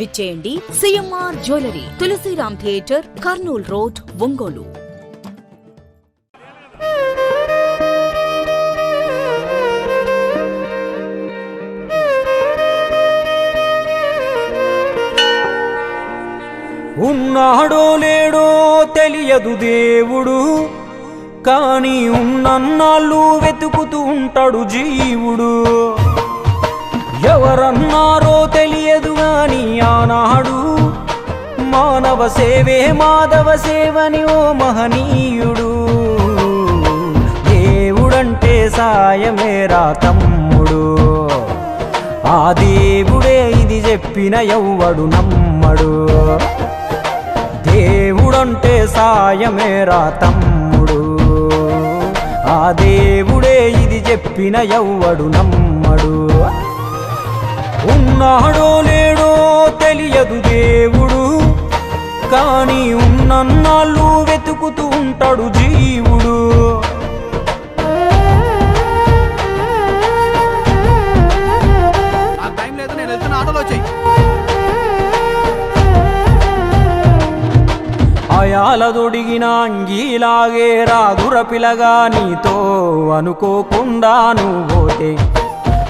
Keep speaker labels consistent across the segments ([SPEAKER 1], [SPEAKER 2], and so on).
[SPEAKER 1] విచ్చేయండి CMR jewellery Tulasiram theatre Kurnool road Ongole.
[SPEAKER 2] ఉన్నాడో లేడో తెలియదు దేవుడు కానీ ఉన్నన్నాళ్ళు వెతుకుతూ ఉంటాడు జీవుడు. ఎవరన్నారో తెలియదు గాని ఆనాడు మానవ సేవే మాధవ సేవని ఓ మహనీయుడు. దేవుడంటే సాయమేరా తమ్ముడు. ఆ దేవుడే ఇది చెప్పిన ఎవ్వడు నమ్మడు. దేవుడంటే సాయమేరా తమ్ముడు. ఆ దేవుడే ఇది చెప్పిన ఎవ్వడు నమ్మడు. ఉన్నాడో లేడో తెలియదు దేవుడు. కానీ ఉన్నన్నాళ్ళు వెతుకుతూ ఉంటాడు జీవుడు.
[SPEAKER 3] నాకు టైం లేదు నేను వెళ్తున్న ఆటోలో వచ్చాయి
[SPEAKER 2] అయాలదొడిగిన అంగీలాగే రాదుర పిలగా నీతో అనుకోకుండా నువ్వోతే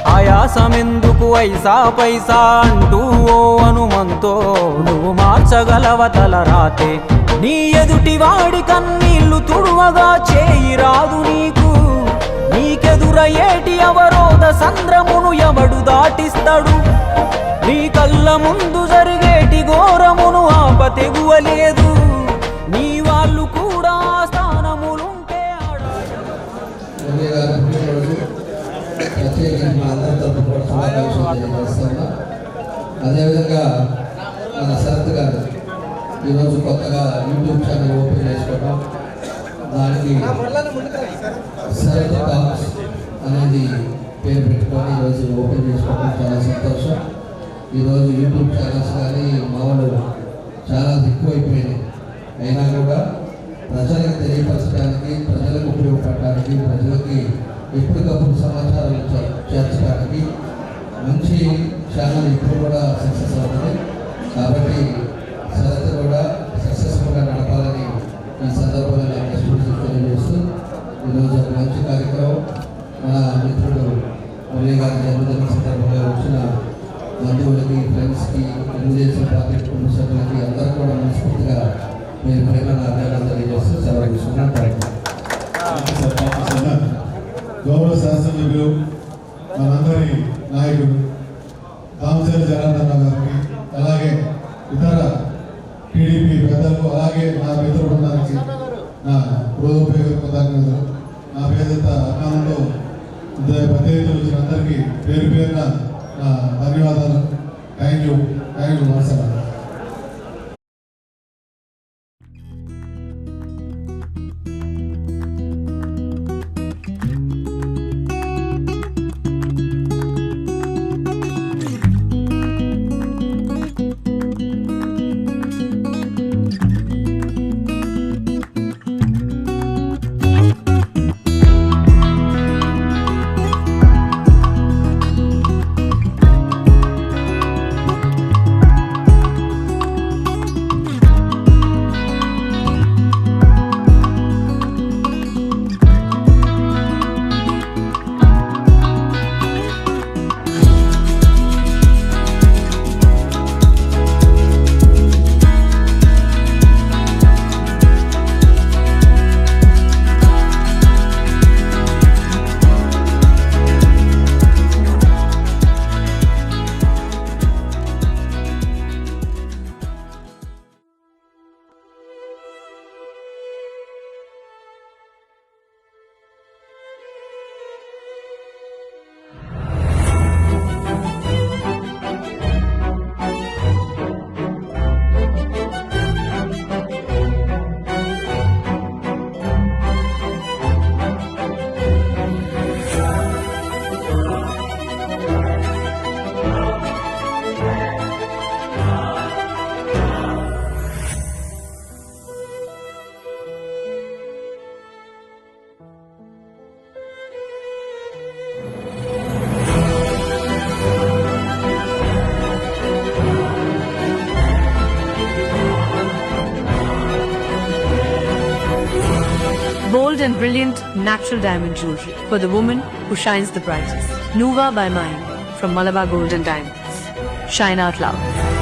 [SPEAKER 2] ఆయాసమెందుకు ఐసా పైసా అంటూ ఓ హనుమంతో నువ్వు మార్చగలవ తల రాతే? నీ ఎదుటి వాడి కన్నీళ్ళు తుడువగా చేయి రాదు నీకు. నీకెదురయ్యేటి అవరోధ సంద్రమును ఎవడు దాటిస్తాడు. నీ కళ్ళ ముందు జరిగేటి ఘోరమును ఆప తెగువలేదు.
[SPEAKER 4] అదేవిధంగా మన శరత్ గారు ఈరోజు కొత్తగా యూట్యూబ్ ఛానల్ ఓపెన్ చేసుకోవడం దానికి శరత్ టాక్స్ అనేది పేరు పెట్టుకొని ఈరోజు ఓపెన్ చేసుకోవడం చాలా సంతోషం. ఈరోజు యూట్యూబ్ ఛానల్స్ కానీ మామూలు చాలా ఎక్కువైపోయినాయి. అయినా కూడా ప్రజలకు తెలియపరచడానికి ప్రజలకు ఉపయోగపడడానికి ప్రజలకి ఎప్పటికప్పుడు సమాచారం చేర్చడానికి మంచి ఛానల్ ఇప్పుడు కూడా సక్సెస్ అవుతుంది. కాబట్టి శరత్ కూడా సక్సెస్ఫుల్గా నడపాలని ఈ సందర్భంగా నేను స్ఫూర్తి తెలియజేస్తూ ఈరోజు ఒక మంచి కార్యక్రమం మన మిత్రుడు మురళి గారి జన్మదిన సందర్భంగా వచ్చిన బంధువులకి ఫ్రెండ్స్కి తెలుగుదేశం పార్టీ కుటుంబ సభ్యులకి అందరూ కూడా మనస్ఫూర్తిగా మీరు ప్రేమ అభినందనలు తెలియజేస్తూ సెలవు తీసుకున్నాను
[SPEAKER 5] గౌరవ శాసనసభ్యులు మనందరి నాయకుడు రామచంద్ర జనార్దన్ గారికి అలాగే ఇతర టీడీపీ పెద్దలకు అలాగే నా మిత్ర బృందానికి నా హృదయోపయోగ కృతజ్ఞతలు నా పేదంత అభిమానంలో ప్రతినిధులు వచ్చిన అందరికీ పేరు పేరున నా ధన్యవాదాలు. థ్యాంక్ యూ థ్యాంక్ యూ నమస్కారం
[SPEAKER 3] bold and brilliant natural diamond jewelry for the woman who shines the brightest. Nuva by Mine from Malabar Gold and Diamonds. Shine out loud.